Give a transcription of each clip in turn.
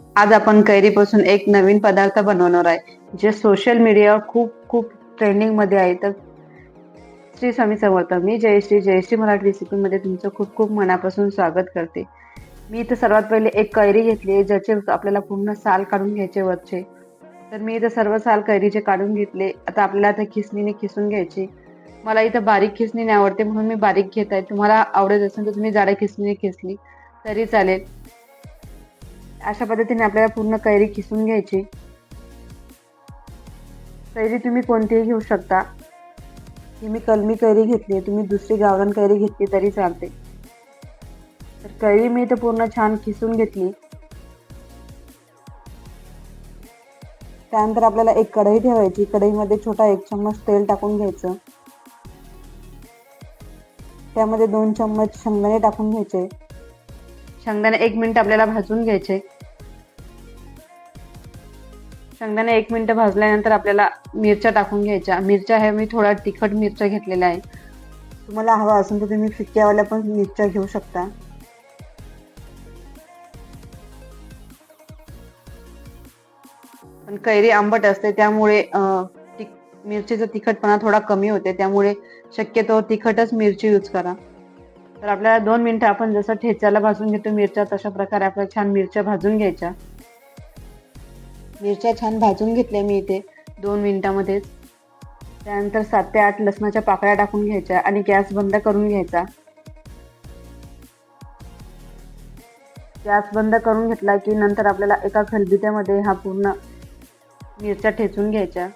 आज आपण कैरीपासून एक नवीन पदार्थ बनवणार आहे जे सोशल मीडियावर खूप खूप ट्रेंडिंगमध्ये आहे. तर श्री स्वामी समर्थ मी जयश्री जयश्री मराठी रेसिपीमध्ये तुमचं खूप खूप मनापासून स्वागत करते. मी इथं सर्वात पहिले एक कैरी घेतली आहे ज्याचे आपल्याला पूर्ण साल काढून घ्यायचे वरचे. तर मी इथं सर्व साल कैरीचे काढून घेतले. आता आपल्याला आता खिसणीने खिसून घ्यायची. मला इथं बारीक खिसणी नाही आवडते म्हणून मी बारीक घेत आहे. तुम्हाला आवडत असेल तर तुम्ही जाड्या खिसणीने खिसली तरी चालेल. अशा पद्धतीने आपल्याला पूर्ण कैरी खिसून घ्यायची. कैरी तुम्ही कोणतीही घेऊ शकता. ही मी कलमी कैरी घेतली तुम्ही दुसरी गावरान कैरी घेतली तरी चालते. तर कैरी मी तर पूर्ण छान खिसून घेतली. त्यानंतर आपल्याला एक कढई ठेवायची कढईमध्ये छोटा एक चम्मच तेल टाकून घ्यायचं. त्यामध्ये दोन चम्मच शेंगदाणे टाकून घ्यायचे. शेंगदाणे एक मिनिट आपल्याला भाजून घ्यायचे. शेंगदाणे एक मिनिट भाजल्यानंतर आपल्याला मिरच्या टाकून घ्यायच्या. मिरच्या ह्या मी थोडा तिखट मिरच्या घेतलेल्या आहे तुम्हाला हवा असेल तर तुम्ही फिक्क्यावाल्या पण मिरच्या घेऊ शकता. पण कैरी आंबट असते त्यामुळे मिरचीचा तिखटपणा थोडा कमी होते. त्यामुळे शक्यतो तिखटच मिरची यूज करा. तर आपल्याला दोन मिनिटं आपण जसं ठेच्याला भाजून घेतो मिरच्या तशा प्रकारे आपल्याला छान मिरच्या भाजून घ्यायच्या. मिरच्या छान भाजून घेतल्या मी इथे दोन मिनिटामध्येच त्यानंतर सात ते आठ लसणाच्या पाकळ्या टाकून घ्यायच्या आणि गॅस बंद करून घ्यायचा. गॅस बंद करून घेतला की नंतर आपल्याला एका खलबित्यामध्ये हा पूर्ण मिरच्या ठेचून घ्यायच्या.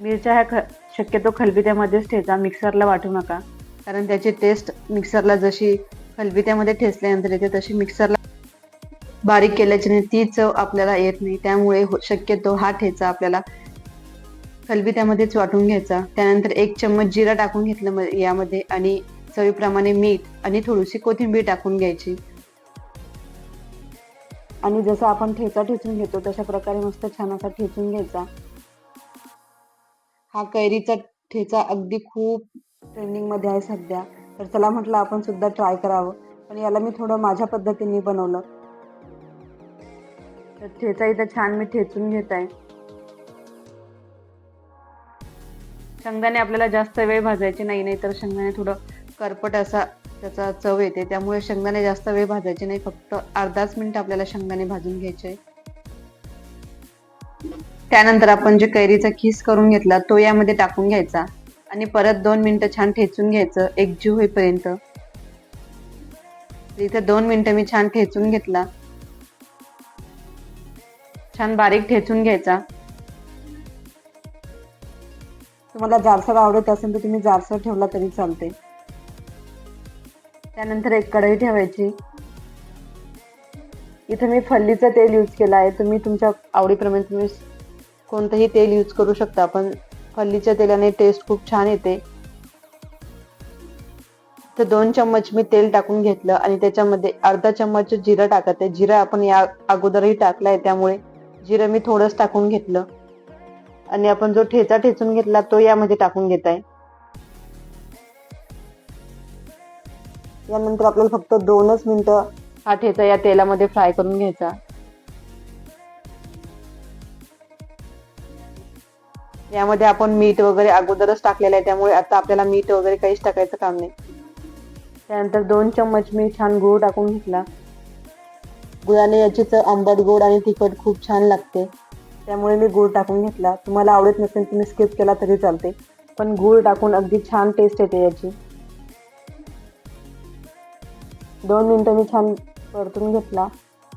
मिरच्या ह्या ख शक्यतो खलबित्यामध्येच ठेचा मिक्सरला वाटू नका. कारण त्याची टेस्ट मिक्सरला जशी खलबित्यामध्ये ठेचल्यानंतर येते तशी मिक्सरला बारीक केल्याच्याने ती चव आपल्याला येत नाही. त्यामुळे हो- शक्यतो हा ठेचा आपल्याला खलबित्यामध्येच वाटून घ्यायचा. त्यानंतर एक चम्मच जिरा टाकून घेतलं यामध्ये आणि चवीप्रमाणे मीठ आणि थोडीशी कोथिंबीर टाकून घ्यायची. आणि जसं आपण ठेचा ठेचून घेतो तशा प्रकारे मस्त छान असा ठेचून घ्यायचा. हा कैरीचा ठेचा अगदी खूप ट्रेंडिंगमध्ये आहे सध्या. तर चला म्हटलं आपण सुद्धा ट्राय करावं. पण याला मी थोडं माझ्या पद्धतीने बनवलं. तर ठेचा इथं छान मी ठेचून घेत आहे शेंगदाणे आपल्याला जास्त वेळ भाजायचे नाही नाही तर शेंगदाणे थोडं करपट असा त्याचा चव येते. त्यामुळे शेंगदाणे जास्त वेळ भाजायचे नाही फक्त अर्धाच मिनिट आपल्याला शेंगदाणे भाजून घ्यायचे. त्यानंतर आपण जे कैरीचा खीस करून घेतला तो यामध्ये टाकून घ्यायचा. आणि परत दोन मिनटं छान ठेचून घ्यायचं एकजीव होईपर्यंत. इथं दोन मिनटं मी छान ठेचून घेतला. छान बारीक ठेचून घ्यायचा. तुम्हाला जारसर आवडत असेल तर तुम्ही जारसर ठेवला तरी चालते त्यानंतर एक कढई ठेवायची. इथं मी फल्लीचं तेल यूज केलं आहे. तुम्ही तुमच्या आवडीप्रमाणे तुम्ही कोणतंही तेल यूज करू शकता पण फल्लीच्या तेलाने टेस्ट खूप छान येते. तर दोन चम्मच मी तेल टाकून घेतलं आणि त्याच्यामध्ये अर्धा चम्मच जिरं टाकत आहे. जिरं आपण या अगोदरही टाकलाय त्यामुळे जिरं मी थोडंच टाकून घेतलं. आणि आपण जो ठेचा ठेचून घेतला तो यामध्ये टाकून घेत आहे. यानंतर आपल्याला फक्त दोनच मिनिटं हा ठेचा या तेलामध्ये फ्राय करून घ्यायचा. यामध्ये आपण मीठ वगैरे अगोदरच टाकलेलं आहे त्यामुळे आता आपल्याला मीठ वगैरे काहीच टाकायचं काम नाही. त्यानंतर दोन चम्मच मी छान गूळ टाकून घेतला. गुळाने याची चव आंबट गोड आणि तिखट खूप छान लागते. त्यामुळे मी गूळ टाकून घेतला. तुम्हाला आवडत नसेल तुम्ही स्किप केला तरी चालते. पण गूळ टाकून अगदी छान टेस्ट येते याची. दोन मिनटं मी छान परतून घेतला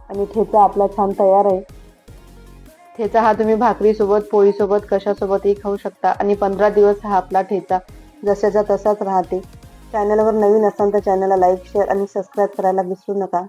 आणि ठेचा आपला छान तयार आहे. ठेचा हा तुम्ही भाकरीसोबत पोळीसोबत कशासोबतही खाऊ शकता आणि पंधरा दिवस हा आपला ठेचा जशाचा तसाच राहते. चॅनलवर नवीन असाल तर चॅनलला लाईक शेअर आणि सबस्क्राईब करायला विसरू नका.